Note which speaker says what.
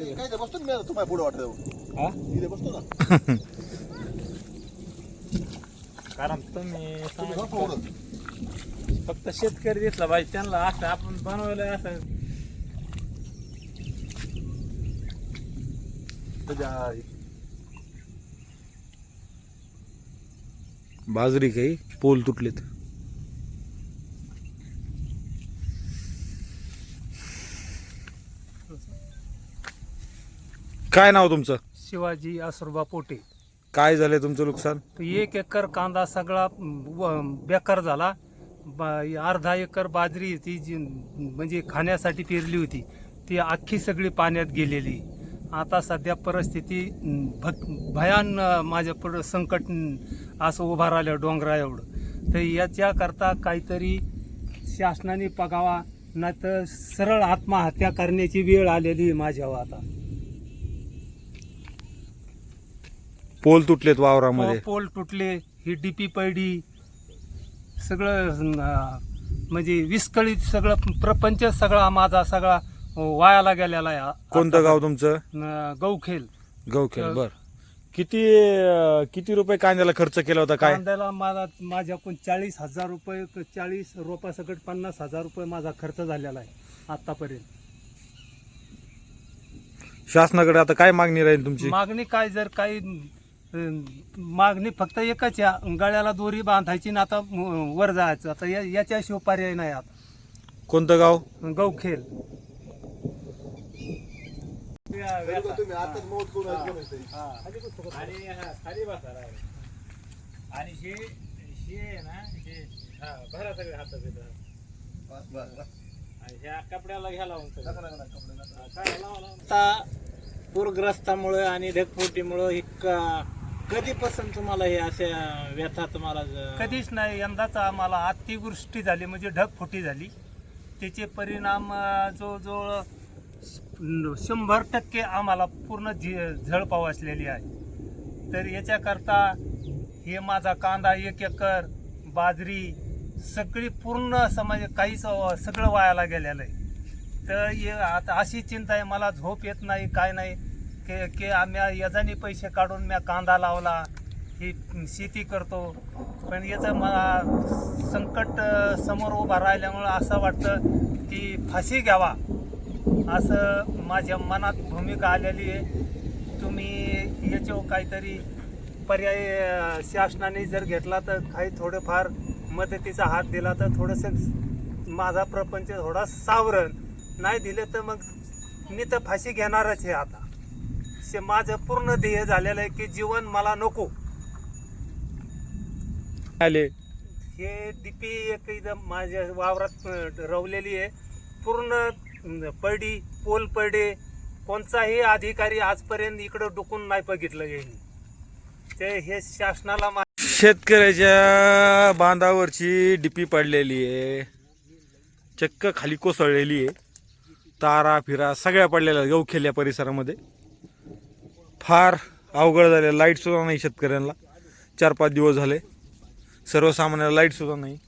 Speaker 1: काय
Speaker 2: काय ते बसतो ना मी तुम्हाला पुढे वाटत
Speaker 1: हा?
Speaker 2: इथे बसतो ना.
Speaker 1: कारण तुम्ही
Speaker 2: पुढं.
Speaker 1: फक्त शेतकरी दिसला पाहिजे त्यांना असं आपण बनवलं असं. तुझ्या
Speaker 3: बाजरी काही पोल तुटलेत. काय नाव तुमचं?
Speaker 4: शिवाजी आसुरबा पोटे.
Speaker 3: काय झालंय तुमचं नुकसान?
Speaker 4: तर एक एकर कांदा सगळा व- बेकार झाला. बा- अर्धा एकर बाजरी ती जी म्हणजे खाण्यासाठी पेरली होती ती अख्खी सगळी पाण्यात गेलेली. आता सध्या परिस्थिती भक भयान माझ्या पुढं संकट असं उभा राहिलं डोंगरा एवढं. तर याच्याकरता काहीतरी शासनाने बघावा नाही तर सरळ आत्महत्या करण्याची वेळ आलेली आहे माझ्यावर आता.
Speaker 3: पोल तुटलेत वावरामध्ये.
Speaker 4: पोल तुटले ही डीपी पडली सगळं अं, म्हणजे विस्कळीत सगळं प्रपंच सगळा माझा सगळा वायाला गेलेला आहे.
Speaker 3: कोणतं गाव तुमचं?
Speaker 4: न- गौखेल
Speaker 3: गवखेल
Speaker 4: तर-
Speaker 3: बर. किती अं, किती रुपये कांद्याला खर्च केला होता काय?
Speaker 4: कांद्याला मला माझ्याकडून चाळीस हजार रुपये चाळीस रोपासकट पन्नास हजार रुपये माझा खर्च झालेला आहे आतापर्यंत.
Speaker 3: शासनाकडे आता काय मागणी राहील तुमची?
Speaker 4: मागणी काय जर काही मागणी फक्त एकच आहे गळ्याला दोरी बांधायची ना आता वर जायचं आता या- याच्याशिवाय पर्याय नाही आता
Speaker 3: कोणतं गाव
Speaker 4: गौखेल.
Speaker 1: आणि हा, खाली बसा राव. आणि हे हे आहे ना हे हा भरा सगळे हात
Speaker 2: बस, बस, बस.
Speaker 1: आणि ह्या कपड्याला घ्या लावून सगळं. हा, लावा, लावा. आता पूरग्रस्तामुळे आणि ढगफुटीमुळं हे क- कधीपासून तुम्हाला हे अशा व्यथा तुम्हाला ज-
Speaker 4: कधीच नाही. यंदाच आम्हाला अतिवृष्टी झाली म्हणजे ढगफुटी झाली. त्याचे परिणाम अं, जवळजवळ शंभर टक्के आम्हाला पूर्ण झि- झळपाव असलेली आहे. तर याच्याकरता हे माझा कांदा एक एकर बाजरी सगळी पूर्ण समाज काहीच अं, सगळं वायाला गेलेलं आहे. तर हे आता अशी चिंता आहे मला झोप येत नाही काय नाही. की की आम्ही यजानी पैसे काढून म्या कांदा लावला ही शेती करतो. पण याचं मला संकट समोर उभा राहिल्यामुळं असं वाटतं की फाशी घ्यावा. असं माझ्या मनात भूमिका आलेली आहे. तुम्ही याच्यावर काहीतरी पर्याय शासनाने जर घेतला तर काही थोडंफार मदतीचा हात दिला तर थोडंसं माझा प्रपंच थोडा सावरण. नाही दिले तर मग मी तर फाशी घेणारच आहे आता. शे माझं पूर्ण ध्येय झालेलं आहे की जीवन मला नको.
Speaker 3: आले.
Speaker 4: हे डीपी एक इथं माझ्या वावरात रवलेली आहे. पूर्ण पडी पोल पडे कोणताही अधिकारी आजपर्यंत इकडं डुकून नाही बघितलं यांनी. ते हे शासनाला मा-
Speaker 3: शेतकऱ्याच्या बांधावरची डिपी पडलेली आहे. चक्क खाली कोसळलेली आहे. तारा फिरा सगळ्या पडलेल्या आहेत गवखेल या परिसरामध्ये. फार अवघड झाले. लाईटसुद्धा नाही शेतकऱ्यांना. चार पाच दिवस झाले. सर्वसामान्याला लाईटसुद्धा नाही.